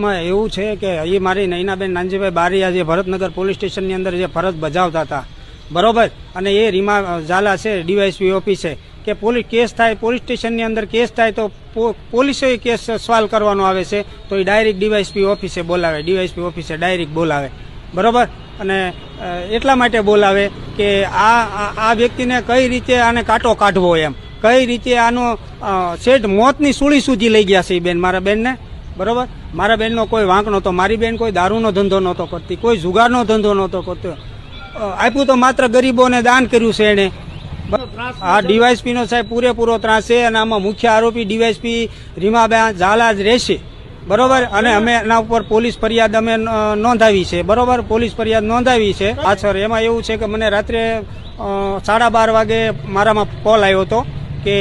માં એવું છે કે એ મારી નૈનાબેન નાનજીભાઈ બારીયા જે ભરતનગર પોલીસ સ્ટેશનની અંદર જે ફરજ બજાવતા હતા. બરોબર? અને એ રીમા ઝાલા છે ડીવાયસપી ઓફિસે કે પોલીસ કેસ થાય, પોલીસ સ્ટેશનની અંદર કેસ થાય તો પોલીસે કેસ સવાલ કરવાનો આવે છે. તો એ ડાયરેક્ટ ડીવાયસપી ઓફિસે બોલાવે ડીવાયસપી ઓફિસે ડાયરેક્ટ બોલાવે. બરોબર? અને એટલા માટે બોલાવે કે આ, આ- વ્યક્તિને કઈ રીતે આને કાંટો કાઢવો એમ? કઈ રીતે આનો શેઠ મોતની સૂળી સુધી લઈ ગયા છે એ બેન, મારા બેનને? બરોબર? મારા બેનનો કોઈ વાંક નહોતો મારી બેન કોઈ દારૂનો ધંધો નહોતો કરતી કોઈ જુગારનો ધંધો નહોતો કરતો. આપ્યું તો માત્ર ગરીબોને દાન કર્યું છે એણે. આ ડીવાયસપીનો સાહેબ પૂરેપૂરો ત્રાસ છે અને આમાં મુખ્ય આરોપી ડીવાયસપી રીમાબેન ઝાલા જ રહેશે. બરોબર? અને અમે એના ઉપર પોલીસ ફરિયાદ અમે નોંધાવી છે. બરોબર? પોલીસ ફરિયાદ નોંધાવી છે. પાછળ એમાં એવું છે કે મને રાત્રે સાડા બાર વાગે મારામાં કોલ આવ્યો હતો કે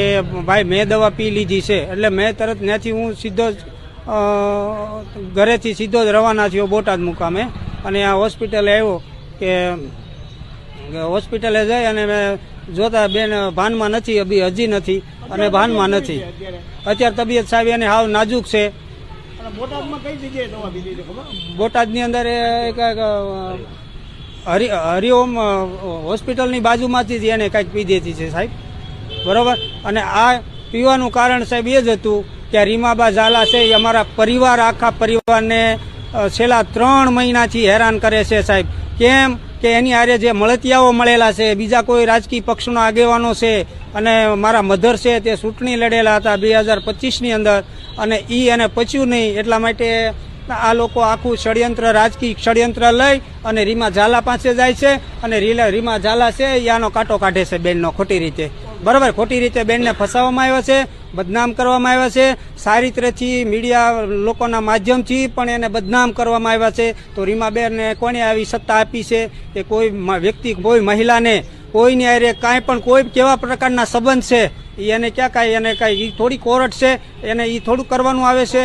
ભાઈ મેં દવા પી લીધી છે. એટલે મેં તરત ત્યાંથી હું સીધો જ ઘરેથી સીધો જ રવાના થયો બોટાદ મુકામે. અને આ હોસ્પિટલે આવ્યો કે હોસ્પિટલે જઈ અને મેં જોતા બેન ભાનમાં નથી અભી હજી નથી અને ભાનમાં નથી. અત્યારે તબિયત સાહેબ એને હાવ નાજુક છે. બોટાદની અંદર એ કાંઈક હરિ હરિઓમ હોસ્પિટલની બાજુમાંથી જ એને કાંઈક પી દેતી છે સાહેબ. બરોબર? અને આ પીવાનું કારણ સાહેબ એ જ હતું કે રીમાબા ઝાલા છે એ અમારા પરિવાર, આખા પરિવારને છેલ્લા ત્રણ મહિનાથી હેરાન કરે છે સાહેબ. કેમ કે એની હારે જે મળતિયાઓ મળેલા છે, બીજા કોઈ રાજકીય પક્ષનો આગેવાનો છે અને મારા મધર છે તે ચૂંટણી લડેલા હતા બે હજાર પચીસની અંદર અને એ એને પચ્યું નહીં એટલા માટે આ લોકો આખું ષડયંત્ર, રાજકીય ષડયંત્ર લઈ અને રીમા ઝાલા પાસે જાય છે અને રીમા ઝાલા છે એ આનો કાંટો કાઢે છે બેનનો ખોટી રીતે. બરાબર, ખોટી રીતે બેનને ફસાવવામાં આવ્યો છે બદનામ કરવામાં આવ્યા છે. સારિત્રથી મીડિયા લોકોના માધ્યમથી પણ એને બદનામ કરવામાં આવ્યા છે. તો રીમાબેનને કોને આવી સત્તા આપી છે? કે કોઈ વ્યક્તિ, કોઈ મહિલાને કોઈની આરે કાંઈ પણ કોઈ કેવા પ્રકારના સંબંધ છે? એને ક્યાં કાંઈ, એને કાંઈ એ થોડી કોરટ છે? એને એ થોડું કરવાનું આવે છે?